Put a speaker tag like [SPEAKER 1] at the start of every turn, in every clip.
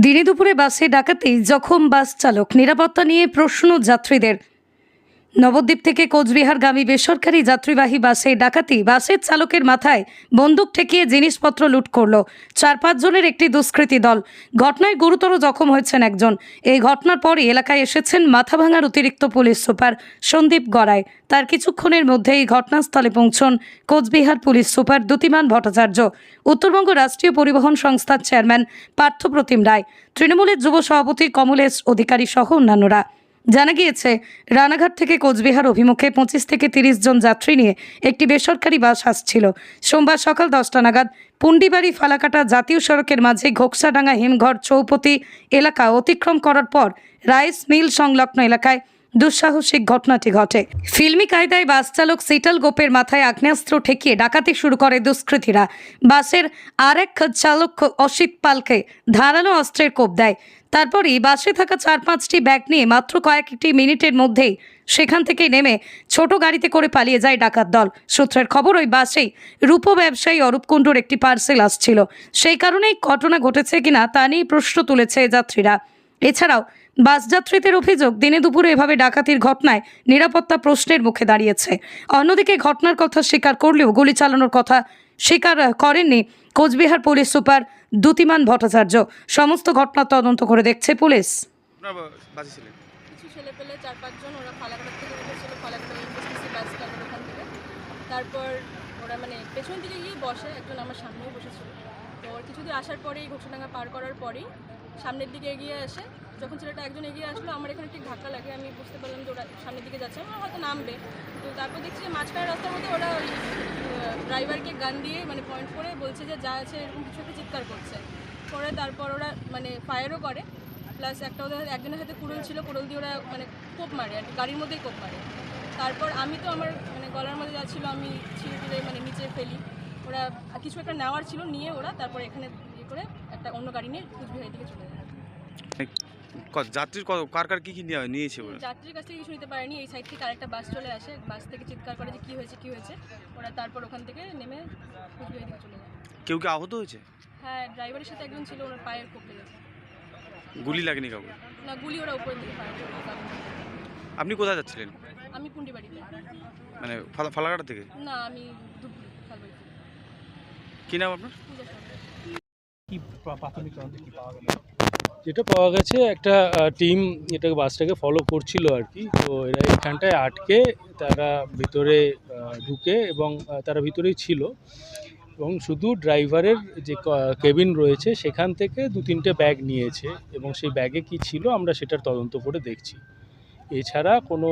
[SPEAKER 1] দিনে দুপুরে বাসে ডাকাতেই জখম বাস চালক। নিরাপত্তা নিয়ে প্রশ্ন যাত্রীদের। নবদ্বীপ থেকে কোচবিহারগামী বেসরকারি যাত্রীবাহী বাসে ডাকাতি। বাসের চালকের মাথায় বন্দুক ঠেকিয়ে জিনিসপত্র লুট করল চার পাঁচজনের একটি দুষ্কৃতী দল। ঘটনায় গুরুতর জখম হয়েছেন একজন। এই ঘটনার পরই এলাকায় এসেছেন মাথাভাঙার অতিরিক্ত পুলিশ সুপার সন্দীপ গড়াই। তার কিছুক্ষণের মধ্যেই ঘটনাস্থলে পৌঁছন কোচবিহার পুলিশ সুপার দ্যুতিমান ভট্টাচার্য। উত্তরবঙ্গ রাষ্ট্রীয় পরিবহন সংস্থার চেয়ারম্যান পার্থপ্রতিম রায়। তৃণমূলের যুব সভাপতি কমলেশ অধিকারী সহ অন্যান্যরা। জানা গিয়েছে, রানাঘাট থেকে কোচবিহার অভিমুখে পঁচিশ থেকে তিরিশ জন যাত্রী নিয়ে একটি বেসরকারি বাস আসছিল। সোমবার সকাল দশটা নাগাদ পুন্ডিবাড়ি ফালাকাটা জাতীয় সড়কের মাঝে ঘোকসাডাঙ্গা হিমঘর চৌপতি এলাকা অতিক্রম করার পর রাইস মিল সংলগ্ন এলাকায় দুঃসাহসিক ঘটনাটি ঘটে। ফিল্মি কায়দায় বাস চালক সিটাল গোপের মাথায় আগ্নেয়াস্ত্র ঠেকিয়ে ডাকাতি শুরু করে দুষ্কৃতীরা। বাসের আরেক চালক অসিত পালকে ধারালো অস্ত্রের কোপ দেয়। তারপরই বাসে থাকা চার পাঁচটি ব্যাগ নিয়ে মাত্র কয়েকটি মিনিটের মধ্যেই সেখান থেকে নেমে ছোট গাড়িতে করে পালিয়ে যায় ডাকাত দল। সূত্রের খবর, ওই বাসেই রূপ ব্যবসায়ী অরূপ কুণ্ডুর একটি পার্সেল আসছিল। সেই কারণেই ঘটনা ঘটেছে কিনা তা নিয়ে প্রশ্ন তুলেছে যাত্রীরা। এছাড়াও বাস যাত্রীদের অভিযোগ, দিনে দুপুরে এভাবে ডাকাতির ঘটনায় নিরাপত্তা প্রশ্নের মুখে দাঁড়িয়েছে। অন্যদিকে ঘটনার কথা স্বীকার করলেও গুলি চালানোর কথা স্বীকার করেননি কোচবিহার পুলিশ সুপার দ্যুতিমান ভট্টাচার্য। সমস্ত ঘটনা তদন্ত করে দেখছে পুলিশ।
[SPEAKER 2] কিছু ছেলে পেলে চার পাঁচজন ওরা থেকে উঠেছিল ফালাকাটা এনএসটিসি বাস স্ট্যান্ডের ওখান থেকে। তারপর ওরা মানে পেছন দিকে গিয়ে বসে একজন আমার সামনেও বসেছিল। তো কিছুদিন কিছুদূর আসার পরেই ঘোষণাঙ্গা পার করার পরেই সামনের দিকে এগিয়ে আসে। যখন ছেলেটা একজন এগিয়ে আসলো, আমার এখানে ঠিক ধাক্কা লাগে। আমি বুঝতে পারলাম যে ওরা সামনের দিকে যাচ্ছে। আমার হয়তো নামবে। তো তারপর দেখছি মাঝখানে রাস্তার মধ্যে ওরা ড্রাইভারকে গান দিয়ে মানে পয়েন্ট করে বলছে যে যা আছে এরকম কিছু একটা চিৎকার করছে। করে তারপর ওরা মানে ফায়ারও করে। প্লাস একটা ওদের একজনের হাতে কুড়োল ছিল। কুড়োল দিয়ে ওরা মানে কোপ মারে আর গাড়ির মধ্যেই কোপ মারে। তারপর আমি তো আমার মানে গলার মধ্যে যা ছিল, আমি ছিঁড়ে মানে নিচে ফেলি। ওরা কিছু একটা নেওয়ার ছিল, নিয়ে ওরা তারপর এখানে করে একটা অন্য গাড়ি নিয়ে কুচবিহারের দিকে চলে যায়।
[SPEAKER 3] ক- যাত্রীর কার কার কি কি নেওয়া নিয়েছে
[SPEAKER 2] যাত্রীর কাছ থেকে কিছু নিতে পারেনি এই সাইড থেকে আরেকটা বাস চলে আসে বাস থেকে চিৎকার করে যে কী হয়েছে কী হয়েছে ওরা তারপর ওখান থেকে নেমে কুচবিহারের দিকে চলে যায়।
[SPEAKER 3] কেউ কি আহত হয়েছে?
[SPEAKER 2] হ্যাঁ ড্রাইভারের সাথে একজন ছিল ওনার পায়ের কোপ লেগেছে
[SPEAKER 3] গুলি লাগেনি কাউকে?
[SPEAKER 2] না গুলি ওরা উপরের দিকে ফায়ার
[SPEAKER 3] আপনি কোথায় যাচ্ছিলেন?
[SPEAKER 2] আমি পুন্ডি বাড়িতে
[SPEAKER 3] মানে ফালা ফালাকাটা থেকে?
[SPEAKER 2] না আমি
[SPEAKER 3] কি নাম আপনার?
[SPEAKER 4] পাওয়া
[SPEAKER 5] যেটা পাওয়া গেছে, একটা টিম এটাকে বাসটাকে ফলো করছিল আর কি। তো এরা এখানটায় আটকে, তারা ভিতরে ঢুকে এবং তারা ভিতরেই ছিল। এবং শুধু ড্রাইভারের যে কেবিন রয়েছে, সেখান থেকে দু তিনটে ব্যাগ নিয়েছে এবং সেই ব্যাগে কি ছিল আমরা সেটার তদন্ত করে দেখছি। এছাড়া কোনো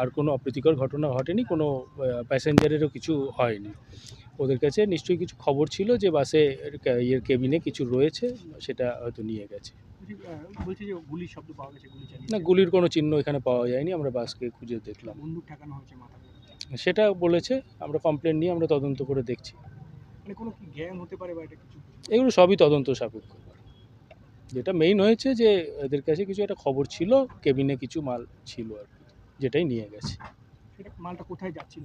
[SPEAKER 5] আর কোনো অপ্রীতিকর ঘটনা ঘটেনি, কোনো প্যাসেঞ্জারেরও কিছু হয়নি। ওদের কাছে নিশ্চয়ই কিছু খবর ছিল যে বাসে ইয়ের কেবিনে কিছু রয়েছে সেটা হয়তো নিয়ে গেছে। না গুলির কোনো চিহ্ন এখানে পাওয়া যায়নি আমরা বাসকে খুঁজে দেখলাম। সেটা বলেছে আমরা কমপ্লেন নিয়ে আমরা তদন্ত করে দেখছি।
[SPEAKER 4] মানে
[SPEAKER 5] এগুলো সবই তদন্ত সাপেক্ষ। যেটা মেইন হয়েছে যে এদের কাছে কিছু একটা খবর ছিল কেবিনে কিছু মাল ছিল আর কি যেটাই নিয়ে গেছে।
[SPEAKER 4] মালটা কোথায় যাচ্ছিল?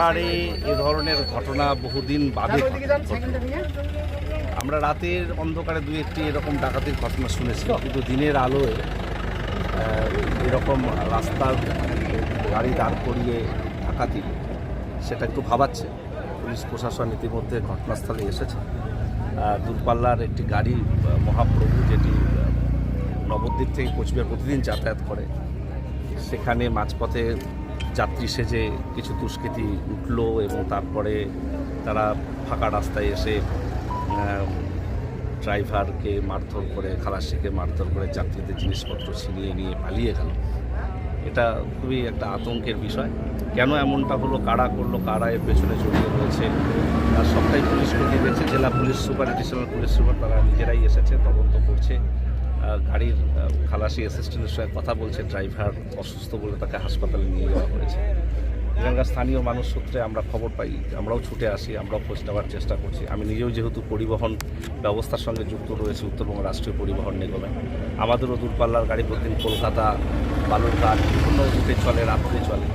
[SPEAKER 6] কোচবিহারে এ ধরনের ঘটনা বহুদিন বাদে। আমরা রাতের অন্ধকারে দু একটি এরকম ডাকাতির ঘটনা শুনেছি, কিন্তু দিনের আলোয় এরকম রাস্তার গাড়ি দাঁড় করিয়ে ডাকাতি সেটা একটু ভাবাচ্ছে পুলিশ প্রশাসন ইতিমধ্যে ঘটনাস্থলে এসেছে দূরপাল্লার একটি গাড়ি মহাপ্রভু যেটি নবদ্বীপ থেকে কোচবিহার প্রতিদিন যাতায়াত করে, সেখানে মাঝপথে যাত্রী সেজে কিছু দুষ্কৃতী উঠল এবং তারপরে তারা ফাঁকা রাস্তায় এসে ড্রাইভারকে মারধর করে, খালাসিকে মারধর করে যাত্রীদের জিনিসপত্র ছিনিয়ে নিয়ে পালিয়ে গেল। এটা খুবই একটা আতঙ্কের বিষয়। কেন এমনটা হলো? কারা করল? কারা এর পেছনে জড়িয়ে রয়েছে? আর সবটাই পুলিশ দেখছে জেলা police super additional police super তারা নিজেরাই এসেছে, তদন্ত করছে। গাড়ির খালাসি অ্যাসিস্ট্যান্টের সঙ্গে কথা বলছে, ড্রাইভার অসুস্থ বলে তাকে হাসপাতালে নিয়ে যাওয়া হয়েছে। এখানকার স্থানীয় মানুষ সূত্রে আমরা খবর পাই, আমরাও ছুটে আসি, আমরাও খোঁজ নেওয়ার চেষ্টা করছি। আমি নিজেও যেহেতু পরিবহন ব্যবস্থার সঙ্গে যুক্ত রয়েছে, উত্তরবঙ্গ রাষ্ট্রীয় পরিবহন নিগমে। আমাদেরও দূরপাল্লার গাড়ি প্রতিদিন কলকাতা, বালুরঘাট, বিভিন্ন রুটে চলে, রাত্রে চলে।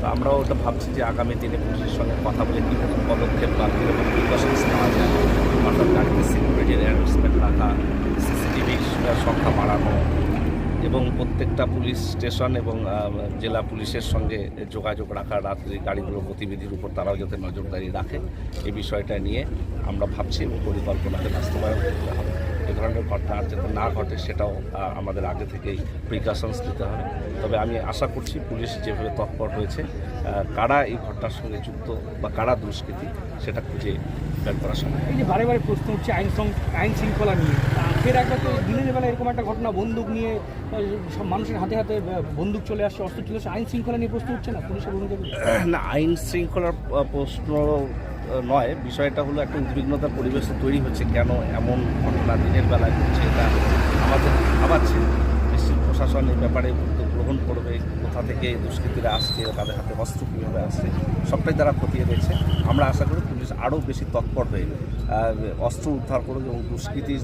[SPEAKER 6] তো আমরাও ওটা ভাবছি যে আগামী দিনে পুলিশের সঙ্গে কথা বলে কী পদক্ষেপ বা কীরকম প্রিকশনস নেওয়া যায়। অর্থাৎ গাড়িতে সিকিউরিটির অ্যারেঞ্জমেন্ট রাখা সিসিটিভির সংখ্যা বাড়ানো এবং প্রত্যেকটা পুলিশ স্টেশন এবং জেলা পুলিশের সঙ্গে যোগাযোগ রাখা, রাত্রি গাড়িগুলোর গতিবিধির উপর তারাও যাতে নজরদারি রাখে এই বিষয়টা নিয়ে আমরা ভাবছি এবং পরিকল্পনাকে বাস্তবায়ন করতে হবে। এ ধরনের ঘটনা আর যাতে না ঘটে সেটাও আমাদের আগে থেকেই প্রিকশনস দিতে হবে। তবে আমি আশা করছি পুলিশ যেভাবে তৎপর হয়েছে কারা এই ঘটনার সঙ্গে যুক্ত বা কারা দুষ্কৃতি সেটা খুঁজে বের করা সম্ভব।
[SPEAKER 4] এই যে বারে বারে প্রশ্ন হচ্ছে আইন আইন শৃঙ্খলা নিয়ে। ফের একবার তো দিনের বেলা এরকম একটা ঘটনা বন্দুক নিয়ে সব মানুষের হাতে হাতে বন্দুক চলে আসছে অস্ত্র চলে আসছে আইন শৃঙ্খলা নিয়ে প্রশ্ন হচ্ছে না? পুলিশের ভূমিকা?
[SPEAKER 6] না আইন শৃঙ্খলার প্রশ্ন নয়। বিষয়টা হলো একটা উদ্বিগ্নতার পরিবেশ তৈরি হচ্ছে কেন এমন ঘটনা দিনের বেলায় ঘটছে এটা আমাদের ভাবাচ্ছে প্রশাসন এই ব্যাপারে উদ্যোগ গ্রহণ করবে, কোথা থেকে দুষ্কৃতীরা আসছে তাদের হাতে অস্ত্র কীভাবে আসছে, সবটাই তারা খতিয়ে দেখছে। আমরা আশা করি পুলিশ আরও বেশি তৎপর হয়ে অস্ত্র উদ্ধার করুক এবং দুষ্কৃতি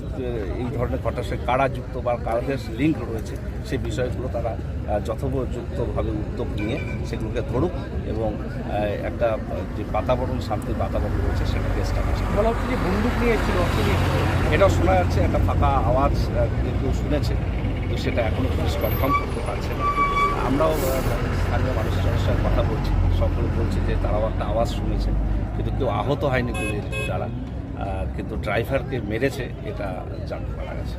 [SPEAKER 6] এই ধরনের ঘটনার সঙ্গে কারা যুক্ত বা কারাদের লিঙ্ক রয়েছে সেই বিষয়গুলো তারা যথোপযুক্তভাবে উদ্যোগ নিয়ে সেগুলোকে ধরুক এবং একটা, যে বাতাবরণ, শান্তির বাতাবরণ রয়েছে সেটাকে এস্টাবলিশ
[SPEAKER 4] বলা হচ্ছে যে বন্দুক নিয়ে এসেছিল অস্ত্র
[SPEAKER 6] এটাও শোনা যাচ্ছে, একটা ফাঁকা আওয়াজ কেউ শুনেছে। সেটা এখনও পুলিশ কনফার্ম করতে পারছে না। আমরাও স্থানীয় মানুষের সঙ্গে কথা বলছি। সকলে বলছি যে তারাও একটা আওয়াজ শুনেছে, কিন্তু কেউ আহত হয়নি গুলির দ্বারা কিন্তু ড্রাইভারকে মেরেছে, এটা জানতে পারা গেছে।